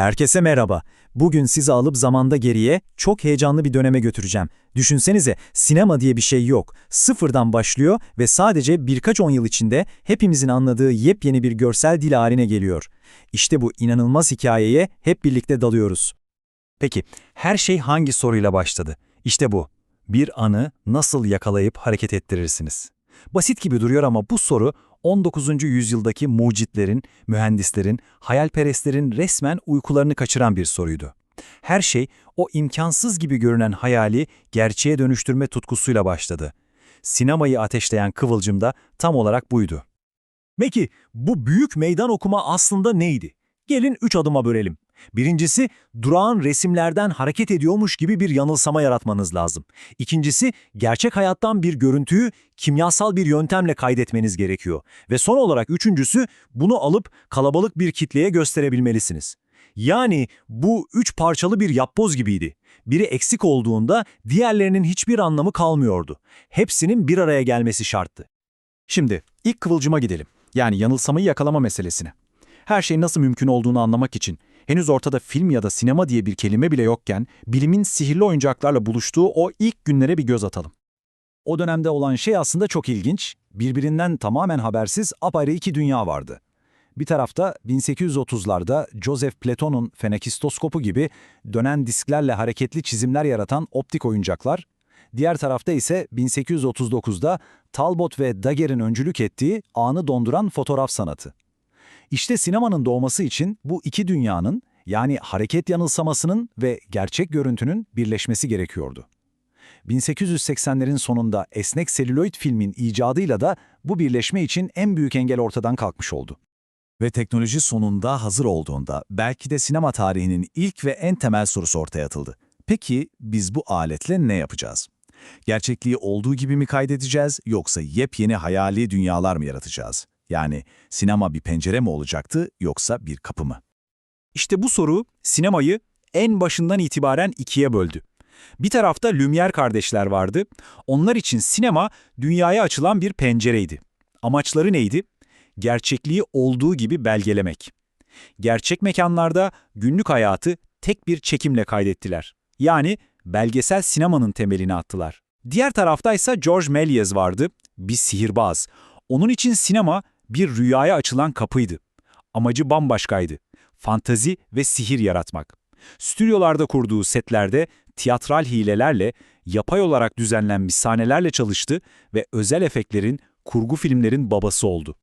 Herkese merhaba. Bugün sizi alıp zamanda geriye çok heyecanlı bir döneme götüreceğim. Düşünsenize sinema diye bir şey yok. Sıfırdan başlıyor ve sadece birkaç on yıl içinde hepimizin anladığı yepyeni bir görsel dil haline geliyor. İşte bu inanılmaz hikayeye hep birlikte dalıyoruz. Peki her şey hangi soruyla başladı? İşte bu. Bir anı nasıl yakalayıp hareket ettirirsiniz? Basit gibi duruyor ama bu soru 19. yüzyıldaki mucitlerin, mühendislerin, hayalperestlerin resmen uykularını kaçıran bir soruydu. Her şey o imkansız gibi görünen hayali gerçeğe dönüştürme tutkusuyla başladı. Sinemayı ateşleyen kıvılcım da tam olarak buydu. Peki bu büyük meydan okuma aslında neydi? Gelin üç adıma bölelim. Birincisi, durağan resimlerden hareket ediyormuş gibi bir yanılsama yaratmanız lazım. İkincisi, gerçek hayattan bir görüntüyü kimyasal bir yöntemle kaydetmeniz gerekiyor. Ve son olarak üçüncüsü, bunu alıp kalabalık bir kitleye gösterebilmelisiniz. Yani bu üç parçalı bir yapboz gibiydi. Biri eksik olduğunda diğerlerinin hiçbir anlamı kalmıyordu. Hepsinin bir araya gelmesi şarttı. Şimdi ilk kıvılcıma gidelim. Yani yanılsamayı yakalama meselesine. Her şeyin nasıl mümkün olduğunu anlamak için henüz ortada film ya da sinema diye bir kelime bile yokken bilimin sihirli oyuncaklarla buluştuğu o ilk günlere bir göz atalım. O dönemde olan şey aslında çok ilginç. Birbirinden tamamen habersiz apayrı iki dünya vardı. Bir tarafta 1830'larda Joseph Platon'un fenekistoskopu gibi dönen disklerle hareketli çizimler yaratan optik oyuncaklar, diğer tarafta ise 1839'da Talbot ve Daguerre'in öncülük ettiği anı donduran fotoğraf sanatı. İşte sinemanın doğması için bu iki dünyanın yani hareket yanılsamasının ve gerçek görüntünün birleşmesi gerekiyordu. 1880'lerin sonunda esnek selüloid filmin icadıyla da bu birleşme için en büyük engel ortadan kalkmış oldu. Ve teknoloji sonunda hazır olduğunda belki de sinema tarihinin ilk ve en temel sorusu ortaya atıldı. Peki biz bu aletle ne yapacağız? Gerçekliği olduğu gibi mi kaydedeceğiz yoksa yepyeni hayali dünyalar mı yaratacağız? Yani sinema bir pencere mi olacaktı yoksa bir kapı mı? İşte bu soru sinemayı en başından itibaren ikiye böldü. Bir tarafta Lumière kardeşler vardı. Onlar için sinema dünyaya açılan bir pencereydi. Amaçları neydi? Gerçekliği olduğu gibi belgelemek. Gerçek mekanlarda günlük hayatı tek bir çekimle kaydettiler. Yani belgesel sinemanın temelini attılar. Diğer taraftaysa George Méliès vardı, bir sihirbaz. Onun için sinema bir rüyaya açılan kapıydı. Amacı bambaşkaydı. Fantazi ve sihir yaratmak. Stüdyolarda kurduğu setlerde tiyatral hilelerle, yapay olarak düzenlenmiş sahnelerle çalıştı ve özel efektlerin, kurgu filmlerin babası oldu.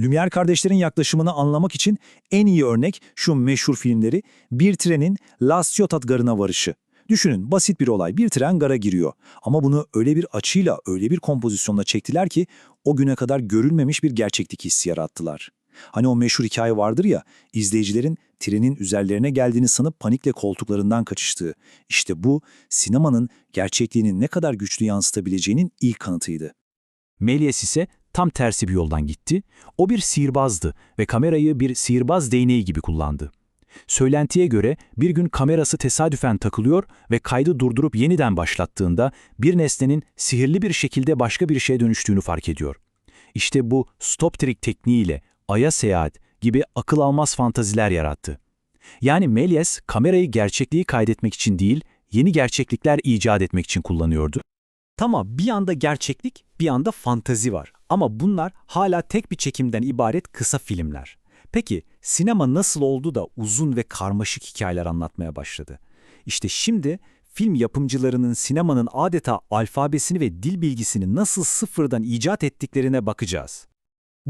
Lumière kardeşlerin yaklaşımını anlamak için en iyi örnek şu meşhur filmleri Bir trenin La Ciotat garına varışı. Düşünün basit bir olay bir tren gara giriyor ama bunu öyle bir açıyla öyle bir kompozisyonla çektiler ki o güne kadar görülmemiş bir gerçeklik hissi yarattılar. Hani o meşhur hikaye vardır ya izleyicilerin trenin üzerlerine geldiğini sanıp panikle koltuklarından kaçıştığı. İşte bu sinemanın gerçekliğini ne kadar güçlü yansıtabileceğinin ilk kanıtıydı. Méliès ise tam tersi bir yoldan gitti. O bir sihirbazdı ve kamerayı bir sihirbaz değneği gibi kullandı. Söylentiye göre bir gün kamerası tesadüfen takılıyor ve kaydı durdurup yeniden başlattığında bir nesnenin sihirli bir şekilde başka bir şeye dönüştüğünü fark ediyor. İşte bu stop trick tekniğiyle aya seyahat gibi akıl almaz fantaziler yarattı. Yani Méliès kamerayı gerçekliği kaydetmek için değil, yeni gerçeklikler icat etmek için kullanıyordu. Tamam bir yanda gerçeklik, bir yanda fantazi var. Ama bunlar hala tek bir çekimden ibaret kısa filmler. Peki sinema nasıl oldu da uzun ve karmaşık hikayeler anlatmaya başladı? İşte şimdi film yapımcılarının sinemanın adeta alfabesini ve dil bilgisini nasıl sıfırdan icat ettiklerine bakacağız.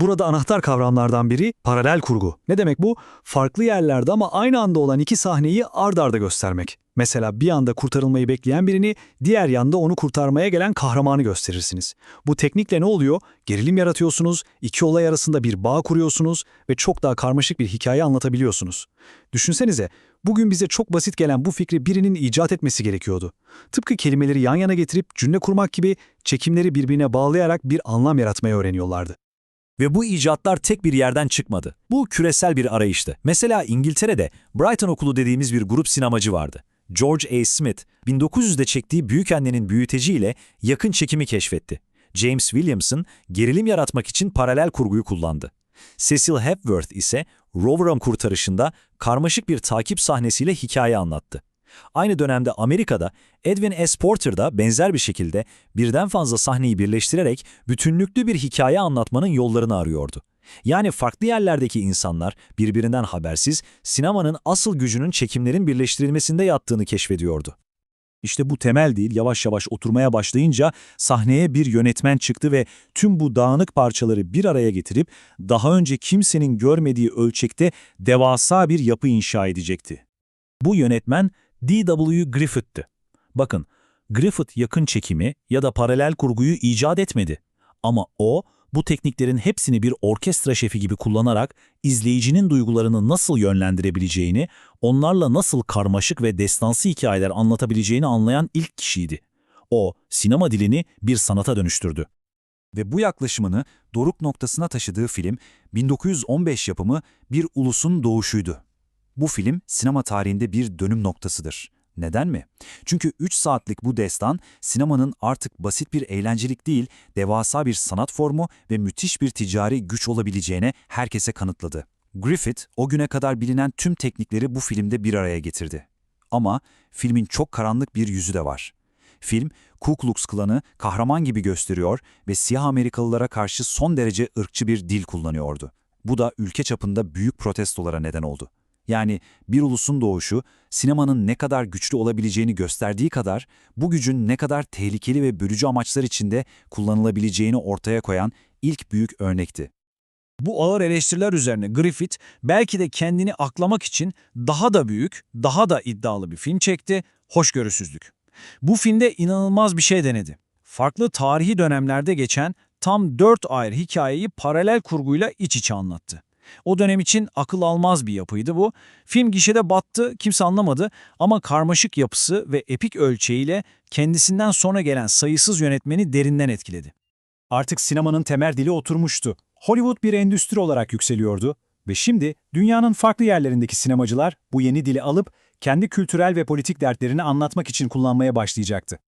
Burada anahtar kavramlardan biri paralel kurgu. Ne demek bu? Farklı yerlerde ama aynı anda olan iki sahneyi ard arda göstermek. Mesela bir anda kurtarılmayı bekleyen birini, diğer yanda onu kurtarmaya gelen kahramanı gösterirsiniz. Bu teknikle ne oluyor? Gerilim yaratıyorsunuz, iki olay arasında bir bağ kuruyorsunuz ve çok daha karmaşık bir hikaye anlatabiliyorsunuz. Düşünsenize, bugün bize çok basit gelen bu fikri birinin icat etmesi gerekiyordu. Tıpkı kelimeleri yan yana getirip cümle kurmak gibi çekimleri birbirine bağlayarak bir anlam yaratmayı öğreniyorlardı. Ve bu icatlar tek bir yerden çıkmadı. Bu küresel bir arayıştı. Mesela İngiltere'de Brighton Okulu dediğimiz bir grup sinemacı vardı. George A. Smith, 1900'de çektiği Büyükanne'nin büyüteciyle yakın çekimi keşfetti. James Williamson, gerilim yaratmak için paralel kurguyu kullandı. Cecil Hepworth ise Rover'ın kurtarışında karmaşık bir takip sahnesiyle hikaye anlattı. Aynı dönemde Amerika'da Edwin S. Porter da benzer bir şekilde birden fazla sahneyi birleştirerek bütünlüklü bir hikaye anlatmanın yollarını arıyordu. Yani farklı yerlerdeki insanlar birbirinden habersiz sinemanın asıl gücünün çekimlerin birleştirilmesinde yattığını keşfediyordu. İşte bu temel değil yavaş yavaş oturmaya başlayınca sahneye bir yönetmen çıktı ve tüm bu dağınık parçaları bir araya getirip daha önce kimsenin görmediği ölçekte devasa bir yapı inşa edecekti. Bu yönetmen D.W. Griffith'ti. Bakın, Griffith yakın çekimi ya da paralel kurguyu icat etmedi. Ama o, bu tekniklerin hepsini bir orkestra şefi gibi kullanarak izleyicinin duygularını nasıl yönlendirebileceğini, onlarla nasıl karmaşık ve destansı hikayeler anlatabileceğini anlayan ilk kişiydi. O, sinema dilini bir sanata dönüştürdü. Ve bu yaklaşımını doruk noktasına taşıdığı film 1915 yapımı Bir Ulusun Doğuşuydu. Bu film sinema tarihinde bir dönüm noktasıdır. Neden mi? Çünkü 3 saatlik bu destan sinemanın artık basit bir eğlencelik değil, devasa bir sanat formu ve müthiş bir ticari güç olabileceğine herkese kanıtladı. Griffith o güne kadar bilinen tüm teknikleri bu filmde bir araya getirdi. Ama filmin çok karanlık bir yüzü de var. Film, Ku Klux Klan'ı kahraman gibi gösteriyor ve siyah Amerikalılara karşı son derece ırkçı bir dil kullanıyordu. Bu da ülke çapında büyük protestolara neden oldu. Yani bir ulusun doğuşu, sinemanın ne kadar güçlü olabileceğini gösterdiği kadar, bu gücün ne kadar tehlikeli ve bölücü amaçlar içinde kullanılabileceğini ortaya koyan ilk büyük örnekti. Bu ağır eleştiriler üzerine Griffith belki de kendini aklamak için daha da büyük, daha da iddialı bir film çekti, Hoşgörüsüzlük. Bu filmde inanılmaz bir şey denedi. Farklı tarihi dönemlerde geçen tam dört ayrı hikayeyi paralel kurguyla iç içe anlattı. O dönem için akıl almaz bir yapıydı bu. Film gişede battı, kimse anlamadı ama karmaşık yapısı ve epik ölçeğiyle kendisinden sonra gelen sayısız yönetmeni derinden etkiledi. Artık sinemanın temel dili oturmuştu. Hollywood bir endüstri olarak yükseliyordu ve şimdi dünyanın farklı yerlerindeki sinemacılar bu yeni dili alıp kendi kültürel ve politik dertlerini anlatmak için kullanmaya başlayacaktı.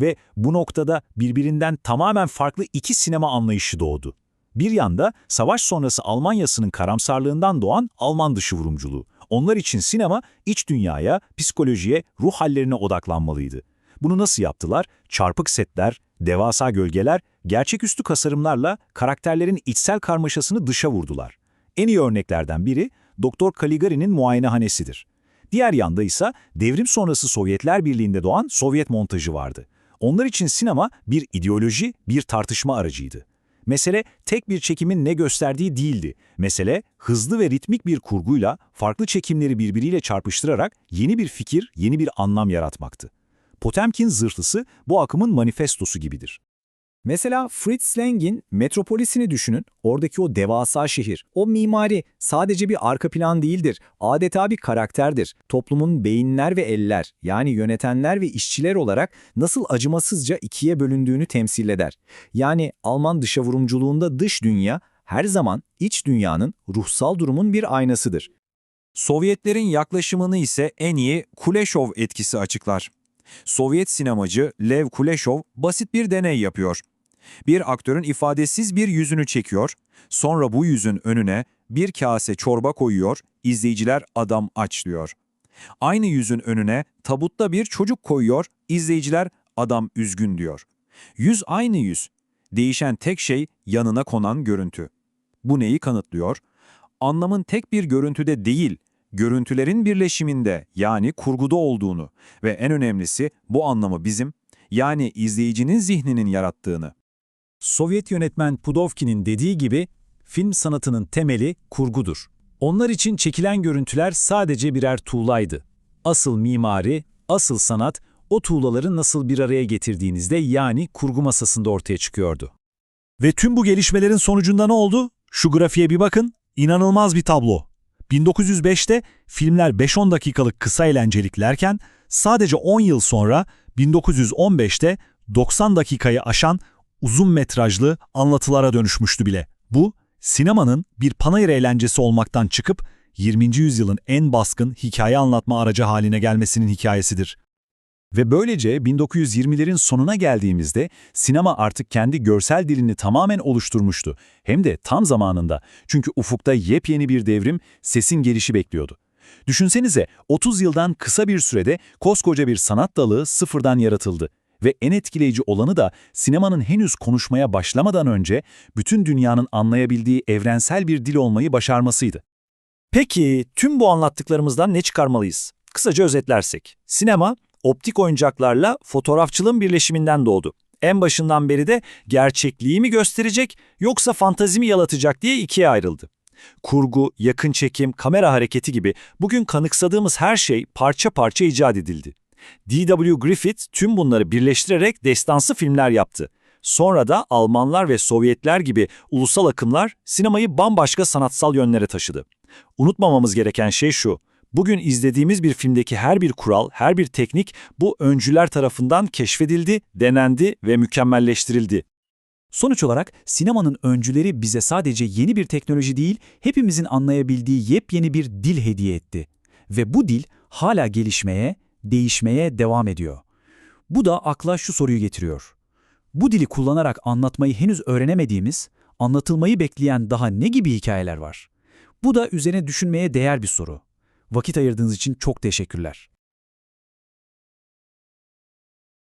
Ve bu noktada birbirinden tamamen farklı iki sinema anlayışı doğdu. Bir yanda savaş sonrası Almanyasının karamsarlığından doğan Alman dışı vurumculuğu. Onlar için sinema iç dünyaya, psikolojiye, ruh hallerine odaklanmalıydı. Bunu nasıl yaptılar? Çarpık setler, devasa gölgeler, gerçeküstü kasarımlarla karakterlerin içsel karmaşasını dışa vurdular. En iyi örneklerden biri Doktor Caligari'nin muayenehanesidir. Diğer yanda ise devrim sonrası Sovyetler Birliği'nde doğan Sovyet montajı vardı. Onlar için sinema bir ideoloji, bir tartışma aracıydı. Mesele tek bir çekimin ne gösterdiği değildi. Mesele hızlı ve ritmik bir kurguyla farklı çekimleri birbiriyle çarpıştırarak yeni bir fikir, yeni bir anlam yaratmaktı. Potemkin zırhlısı bu akımın manifestosu gibidir. Mesela Fritz Lang'in Metropolis'ini düşünün. Oradaki o devasa şehir, o mimari sadece bir arka plan değildir. Adeta bir karakterdir. Toplumun beyinler ve eller, yani yönetenler ve işçiler olarak nasıl acımasızca ikiye bölündüğünü temsil eder. Yani Alman dışa vurumculuğunda dış dünya her zaman iç dünyanın ruhsal durumun bir aynasıdır. Sovyetlerin yaklaşımını ise en iyi Kuleshov etkisi açıklar. Sovyet sinemacı Lev Kuleshov basit bir deney yapıyor. Bir aktörün ifadesiz bir yüzünü çekiyor, sonra bu yüzün önüne bir kase çorba koyuyor, izleyiciler adam aç diyor. Aynı yüzün önüne tabutta bir çocuk koyuyor, izleyiciler adam üzgün diyor. Yüz aynı yüz. Değişen tek şey yanına konan görüntü. Bu neyi kanıtlıyor? Anlamın tek bir görüntüde değil, görüntülerin birleşiminde yani kurguda olduğunu ve en önemlisi bu anlamı bizim yani izleyicinin zihninin yarattığını. Sovyet yönetmen Pudovkin'in dediği gibi film sanatının temeli kurgudur. Onlar için çekilen görüntüler sadece birer tuğlaydı. Asıl mimari, asıl sanat o tuğlaları nasıl bir araya getirdiğinizde yani kurgu masasında ortaya çıkıyordu. Ve tüm bu gelişmelerin sonucunda ne oldu? Şu grafiğe bir bakın, inanılmaz bir tablo. 1905'te filmler 5-10 dakikalık kısa eğlenceliklerken sadece 10 yıl sonra 1915'te 90 dakikayı aşan uzun metrajlı anlatılara dönüşmüştü bile. Bu, sinemanın bir panayır eğlencesi olmaktan çıkıp 20. yüzyılın en baskın hikaye anlatma aracı haline gelmesinin hikayesidir. Ve böylece 1920'lerin sonuna geldiğimizde sinema artık kendi görsel dilini tamamen oluşturmuştu. Hem de tam zamanında. Çünkü ufukta yepyeni bir devrim, sesin gelişi bekliyordu. Düşünsenize 30 yıldan kısa bir sürede koskoca bir sanat dalı sıfırdan yaratıldı. Ve en etkileyici olanı da sinemanın henüz konuşmaya başlamadan önce bütün dünyanın anlayabildiği evrensel bir dil olmayı başarmasıydı. Peki tüm bu anlattıklarımızdan ne çıkarmalıyız? Kısaca özetlersek. Sinema, optik oyuncaklarla fotoğrafçılığın birleşiminden doğdu. En başından beri de gerçekliği mi gösterecek yoksa fantazi mi yalatacak diye ikiye ayrıldı. Kurgu, yakın çekim, kamera hareketi gibi bugün kanıksadığımız her şey parça parça icat edildi. D.W. Griffith tüm bunları birleştirerek destansı filmler yaptı. Sonra da Almanlar ve Sovyetler gibi ulusal akımlar sinemayı bambaşka sanatsal yönlere taşıdı. Unutmamamız gereken şey şu, bugün izlediğimiz bir filmdeki her bir kural, her bir teknik bu öncüler tarafından keşfedildi, denendi ve mükemmelleştirildi. Sonuç olarak sinemanın öncüleri bize sadece yeni bir teknoloji değil, hepimizin anlayabildiği yepyeni bir dil hediye etti. Ve bu dil hala gelişmeye, değişmeye devam ediyor. Bu da akla şu soruyu getiriyor. Bu dili kullanarak anlatmayı henüz öğrenemediğimiz, anlatılmayı bekleyen daha ne gibi hikayeler var? Bu da üzerine düşünmeye değer bir soru. Vakit ayırdığınız için çok teşekkürler.